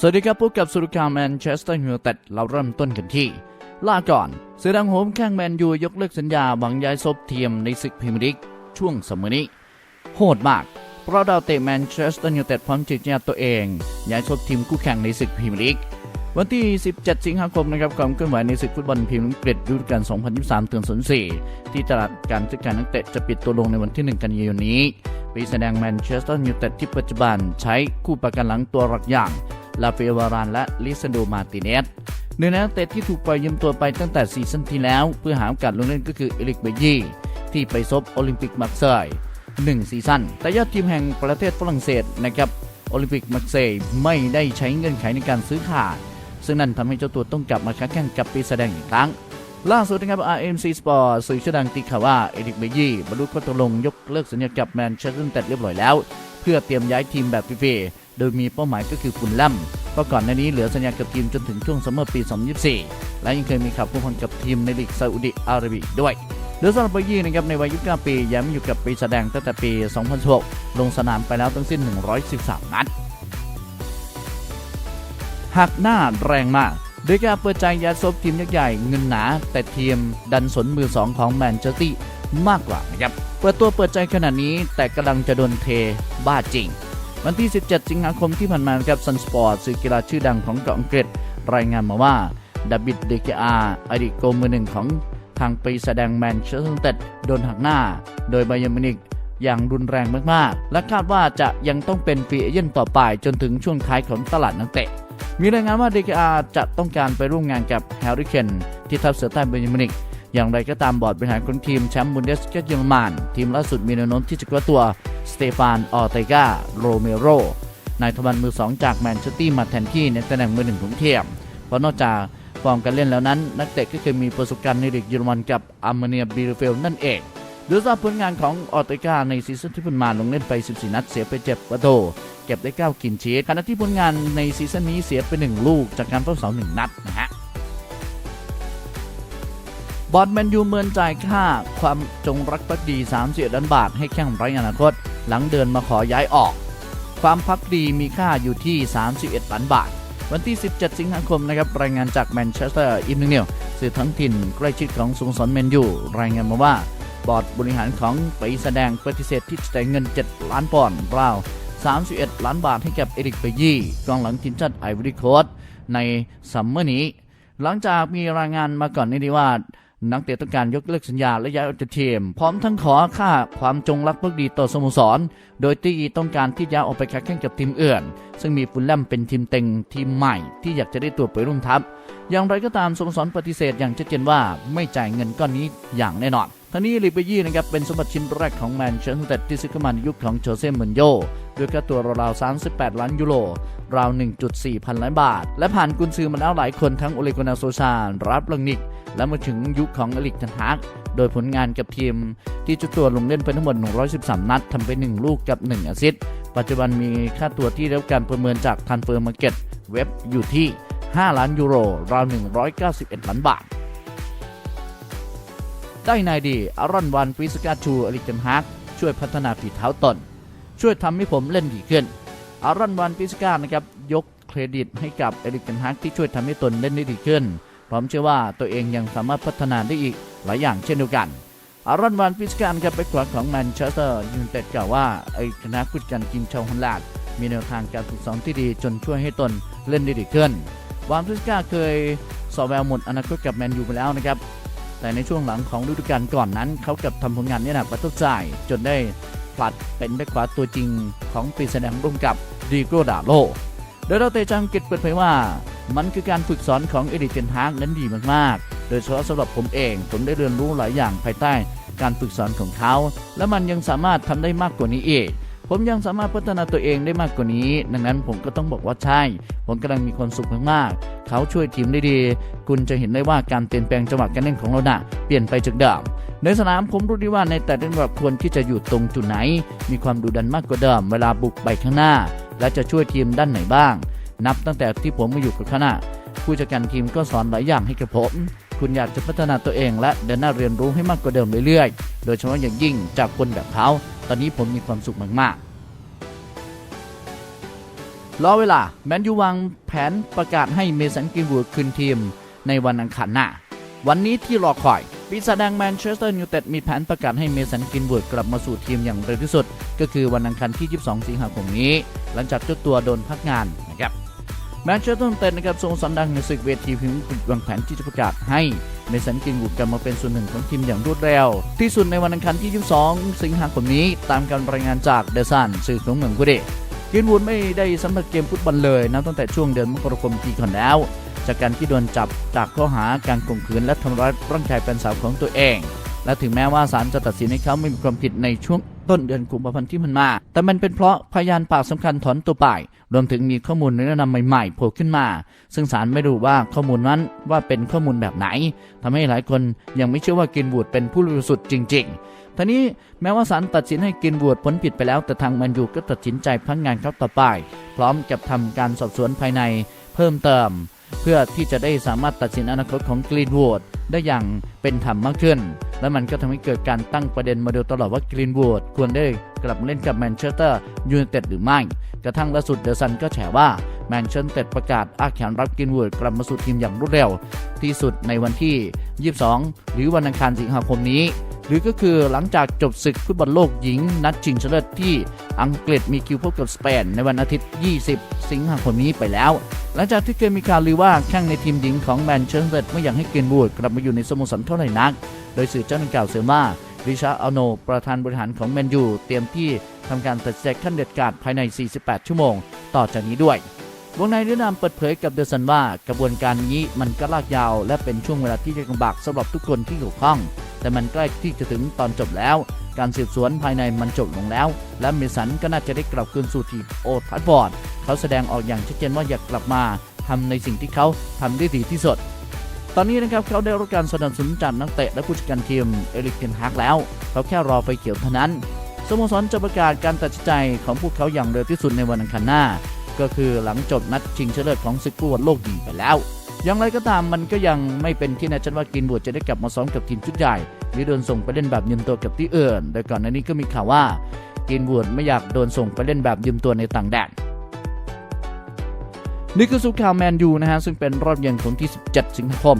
สวัสดีครับพบกับสุรกาแมนเชสเตอร์ยูไนเต็ดเราเริ่มต้นกันที่ล่าก่อนเสือดังโหมแข้งแมนยูยกเลิกสัญญาหวังย้ายซบเทียมในศึกพรีเมียร์ลีกช่วงสมัยนี้ โหดมาก เพราะดาวเตะแมนเชสเตอร์ยูไนเต็ดพร้อมจิตญาตัวเองย้ายซบทีมคู่แข่งในศึกพรีเมียร์ลีกวันที่ 17 สิงหาคมนะครับความเคลื่อนไหวในศึกฟุตบอลพรีเมียร์ลีกฤษฤดูกาล2023ถึง04ที่ตลาดการซื้อขายนักเตะจะปิดตัวลงในวันที่ 1 กันยายนนี้ปีแสดงแมนเชสเตอร์ยูไนเต็ดที่ปัจจุบันใช้คู่ประกันหลังตัวหลักอย่าง ลาเฟวารานและลิซันโดมาติเนสหนึ่งในนักเตะที่ถูกปล่อยยืมตัวไปตั้งแต่ซีซั่นที่แล้ว เพื่อหาโอกาสลงเล่นก็คือเอริกเบยี่ที่ไปซบโอลิมปิกมักเซย์หนึ่งซีซั่นแต่ยอดทีมแห่งประเทศฝรั่งเศสนะครับโอลิมปิกมักเซย์ไม่ได้ใช้เงื่อนไขในการซื้อขาด ซึ่งนั่นทำให้เจ้าตัวต้องกลับมาค้าแข่งกับปีแสดงอีกครั้งล่าสุดนะครับ RMC Sport สื่อชื่อดังตีข่าวว่า เอริกเบยี่บรรลุข้อตกลงยกเลิกสัญญากับแมนเชสเตอร์ยูไนเต็ดเรียบร้อยแล้ว เพื่อเตรียมย้ายทีมแบบฟรี โดยมีเป้าหมายก็คือฟุลแลมเพราะก่อนหน้านี้เหลือสัญญากับทีมจนถึงช่วงซัมเมอร์ปี 2024 และยังเคยมีข่าวผูกพันกับทีมในลีกซาอุดิอาระเบียด้วยโดยสำหรับเบยี่นะครับในวัย 29 ปีย้ายมาอยู่กับปีแสดงตั้งแต่ปี 2016 ลงสนามไปแล้วทั้งสิ้น 113 นัดหักหน้าแรงมากโดยการเปิดใจยาซบทีมยักษ์ใหญ่เงินหนา แต่ทีมดันสนมือสองของแมนเชสเตอร์มากกว่านะครับ เปิดตัวเปิดใจขนาดนี้แต่กำลังจะโดนเทบ้าจริง วันที่ 17 สิงหาคมที่ผ่านมาครับซันสปอร์ตสื่อกีฬาชื่อดังของเกาะอังกฤษ รายงานมาว่าดาบิดเดเกอาอดีตโกมือหนึ่งของทางปีแสดงแมนเชสเตอร์ยูไนเต็ดโดนหักหน้า โดยไบเยร์มินิกอย่างรุนแรงมากๆ และคาดว่าจะยังต้องเป็นฟรีเอเจนต์ต่อไปจนถึงช่วงท้ายของตลาดนักเตะ มีรายงานว่า DKR จะต้องการไปร่วมงานกับแฮร์รี่เคนที่ทัพเสือใต้เบอร์มินิก อย่างไรก็ตามบอร์ดบริหารของทีมแชมป์บุนเดสกาเยอรมันทีมล่าสุดมีแนวโน้มที่จะกระตัวสเตฟานออเตกาโรเมโรนายทวันมือ2จากแมนเชสเตอร์มาแทนที่ในตำแหน่งมือหนึ่งของเทียมเพราะนอกจากฟอร์มการเล่นแล้วนั้น นักเตะก็เคยมีประสบการณ์ในลีกเยอรมันกับอาร์เมเนียบิลเฟลนั่นเองโดยสำหรับผลงานของออเตกาในซีซั่นที่ผ่านมาลงเล่นไป 14 นัดเสียไป7ประตูเก็บได้ 9 กินชีสขณะที่ผลงานในซีซั่นนี้เสียไป 1 ลูกจากการเฝ้าเสา1นัดนะฮะ บอลแมนยูเมินจ่ายค่า ความจงรักภักดี30ล้านบาทให้แข้งไร้อนาคต หลังเดินมาขอย้ายออก ความพักดีมีค่าอยู่ที่ 31 ล้านบาท วันที่ 17 สิงหาคมนะครับรายงานจากแมนเชสเตอร์อินเนียลสื่อท้องถิ่นใกล้ชิดของสโมสรแมนยูรายงานมาว่าบอร์ดบริหารของไปแสดงปฏิเสธที่จะจ่ายเงิน 7 ล้านปอนด์ราว 31 ล้านบาทให้กับเอริกเบยี่กองหลังทีมชาติไอวอรี่โคสต์ในซัมเมอร์นี้ หลังจากมีรายงานมาก่อนนี้ว่า นักเตะต้องการยกเลิกสัญญาและย้ายออกจากทีม พร้อมทั้งขอค่าความจงรักภักดีต่อสโมสร โดยที่ต้องการที่ย้ายออกไปค้าแข่งกับทีมอื่น ซึ่งมีฟุลแลมเป็นทีมเต็งทีมใหม่ที่อยากจะได้ตัวไปร่วมทัพ อย่างไรก็ตามสโมสรปฏิเสธอย่างชัดเจนว่าไม่จ่ายเงินก้อนนี้อย่างแน่นอนทั้งนี้ลิเบยี่นะครับเป็นสมบัติชิ้นแรกของแมนเชสเตอร์ที่ซื้อเข้ามาในยุคของโจเซ่มอนโยด้วยค่าตัวราวๆ38 ล้านยูโรราว 1.4 พันล้านบาท และผ่านกุนซือมาแล้วหลายคนทั้งโอเลโกนาโซชารับลังนิก และมาถึงยุคของอลิกทันฮักโดยผลงานกับทีมที่เจุดตัวลงเล่นไปทั้งหมด 113 นัดทำไป 1 ลูกกับ 1 แอสซิสต์ปัจจุบันมีค่าตัวที่ได้รับการประเมินจากทันเฟอร์มาร์เก็ตเว็บอยู่ที่ 5 ล้านยูโรราว 191 ล้านบาท ได้นายดีอารอนวันปริสกาชูอลิกเทนฮากช่วยพัฒนาฝีเท้าตน ช่วยทำให้ผมเล่นดีขึ้น อารอนวันปริสกานะครับยกเครดิตให้กับเอริกเทนฮากที่ช่วยทำให้ตนเล่นได้ดีขึ้น พร้อมเชื่อว่าตัวเองยังสามารถพัฒนาได้อีกหลายอย่างเช่นเดียวกันอารอนวันปริสกาครับไปขวาของแมนเชสเตอร์ยูไนเต็ดกล่าวว่าไอ้คณะผู้จัดการทีมชาวฮอลแลนด์มีแนวทางการฝึกซ้อมที่ดีจนช่วยให้ตนเล่นได้ดีขึ้นวานปริสกาเคยสอบแววหมดอนาคตกับแมนยูไปแล้วนะครับ แต่ในช่วงหลังของฤดูกาลก่อนนั้น เขากับทำผลงานเนี่ยนะประทับใจจนได้ผลัดเป็นแบ็คขวาตัวจริงของปีแสดงร่วมกับดีโกดาโลโดยเราเตะจังกิจเปิดเผยว่า มันคือการฝึกสอนของเอริกเทนฮากนั้นดีมากๆ โดยเฉพาะสำหรับผมเอง ผมได้เรียนรู้หลายอย่างภายใต้ การฝึกสอนของเขา และมันยังสามารถทำได้มากกว่านี้อีกผมยังสามารถพัฒนาตัวเองได้มากกว่านี้ ดังนั้นผมก็ต้องบอกว่าใช่ ผมกำลังมีความสุขมากๆ เขาช่วยทีมได้ดี คุณจะเห็นได้ว่าการเปลี่ยนแปลงจังหวะการเล่นของเราน่ะเปลี่ยนไปจากเดิม ในสนามผมรู้ดีว่าในแต่ละจังหวะควรที่จะอยู่ตรงจุดไหน มีความดุดันมากกว่าเดิม เวลาบุกไปข้างหน้า และจะช่วยทีมด้านไหนบ้าง นับตั้งแต่ที่ผมมาอยู่กับคณะ ผู้จัดการทีมก็สอนหลายอย่างให้กับผม คุณอยากจะพัฒนาตัวเองและเดินหน้าเรียนรู้ให้มากกว่าเดิมเรื่อยๆ โดยเฉพาะอย่างยิ่งจากคนแบบเขา ตอนนี้ผมมีความสุขมากๆ รอเวลา แมนยูวางแผนประกาศให้เมสันกรีนวูดคืนทีม ในวันอังคารหน้า วันนี้ที่รอคอยปีศาจแดงแมนเชสเตอร์ยูไนเต็ดมีแผนประกาศให้เมสันกรีนวูดกลับมาสู่ทีมอย่างเร็วที่สุด ก็คือวันอังคารที่ 22 สิงหาคมนี้ หลังจากเจ้าตัวโดนพักงานนะครับ แมนเชสเตอร์ยูไนเต็ดนะครับทรงสันดังในศึกเวทีพิมพ์วางแผนที่จะประกาศให้เมสันกรีนวูดกลับมาเป็นส่วนหนึ่งของทีมอย่างรวดเร็ว ที่สุดในวันอังคารที่ 22 สิงหาคมนี้ตามการรายงานจากเดซันสื่อของเมืองกุเดกรีนวูดไม่ได้สัมผัสเกมฟุตบอลเลยนับตั้งแต่ช่วงเดือนมกราคมปีก่อนแล้ว จากการที่โดนจับจากข้อหาการข่มขืนและทำร้ายร่างกายแฟนสาวของตัวเอง และถึงแม้ว่าศาลจะตัดสินให้เขาไม่มีความผิดในช่วง ต้นเดือนกุมภาพันธ์ที่ผ่านมา แต่มันเป็นเพราะพยานปากสำคัญถอนตัวไป รวมถึงมีข้อมูลแนะนำใหม่ๆโผล่ขึ้นมา ซึ่งศาลไม่รู้ว่าข้อมูลนั้นว่าเป็นข้อมูลแบบไหนทำให้หลายคนยังไม่เชื่อว่ากินบูดเป็นผู้บริสุทธิ์จริง ๆทีนี้แม้ว่าศาลตัดสินให้กินบูดพ้นผิดไปแล้ว แต่ทางแมันยูก็ตัดสินใจพักงานเขาต่อไป พร้อมกับทำการสอบสวนภายในเพิ่มเติม เพื่อที่จะได้สามารถตัดสินอนาคตของกรีนวูด ได้อย่างเป็นธรรมมากขึ้น และมันก็ทำให้เกิดการตั้งประเด็นมาโดยตลอดว่ากรีนวูดควรได้กลับมาเล่นกับแมนเชสเตอร์ยูไนเต็ดหรือไม่ กระทั่งล่าสุดเดอะซันก็แฉว่าแมนเชสเตอร์ประกาศอาแขนรับกรีนวูดกลับมาสู่ทีมอย่างรวดเร็ว ที่สุดในวันที่ 22 หรือวันอังคารสิงหาคมนี้ หรือก็คือหลังจากจบศึกฟุตบอลโลกหญิง นัดชิงชนะเลิศที่อังกฤษมีคิวพบกับสเปนในวันอาทิตย์ 20 สิงหาคมนี้ไปแล้ว หลังจากที่เคยมีข่าวลือว่าแข้งในทีมหญิงของแมนเชสเตอร์ไม่อยากให้เกนบูดกลับมาอยู่ในสโมสรเท่าไหร่นัก โดยสื่อเจ้าหน้าที่กล่าวเสริมว่าริชาร์ดอโน ประธานบริหารของแมนยูเตรียมที่ทำการตัดสินใจขั้นเด็ดขาดภายใน 48 ชั่วโมง ต่อจากนี้ด้วยวงในเรือนามเปิดเผยกับเดอะซันว่ากระบวนการนี้มันก็ลากยาว และเป็นช่วงเวลาที่ยากลำบากสำหรับทุกคนที่เกี่ยวข้อง แต่มันใกล้ที่จะถึงตอนจบแล้ว การสืบสวนภายในมันจบลงแล้ว และเมสันก็น่าจะได้กลับคืนสู่ทีมโอทัฟฟอร์ดเขาแสดงออกอย่างชัดเจนว่าอยากกลับมาทำในสิ่งที่เขาทำได้ดีที่สุดตอนนี้นะครับเขาได้รับการสนับสนุนจากนักเตะและผู้จัดการทีมเอริกเทนฮากแล้ว เขาแค่รอไฟเขียวเท่านั้นสโมสรจะประกาศการตัดสินใจของพวกเขาอย่างเร็วที่สุดในวันอังคารหน้า ก็คือหลังจบนัดชิงชนะเลิศของศึกฟุตบอลโลกหญิงไปแล้ว อย่างไรก็ตามมันก็ยังไม่เป็นที่แน่ชัดว่ากินบวดจะได้กลับมาซ้อมกับทีมชุดใหญ่ รือโดนส่งไปเล่นแบบยืมตัวกับที่อื่น โดยก่อนหน้านี้ก็มีข่าวว่ากินบวดไม่อยากโดนส่งไปเล่นแบบยืมตัวในต่างแดนนี่คือสุข่าวแมนยูนะฮะซึ่งเป็นรอบเย็นของที่ 17 สิงหาคม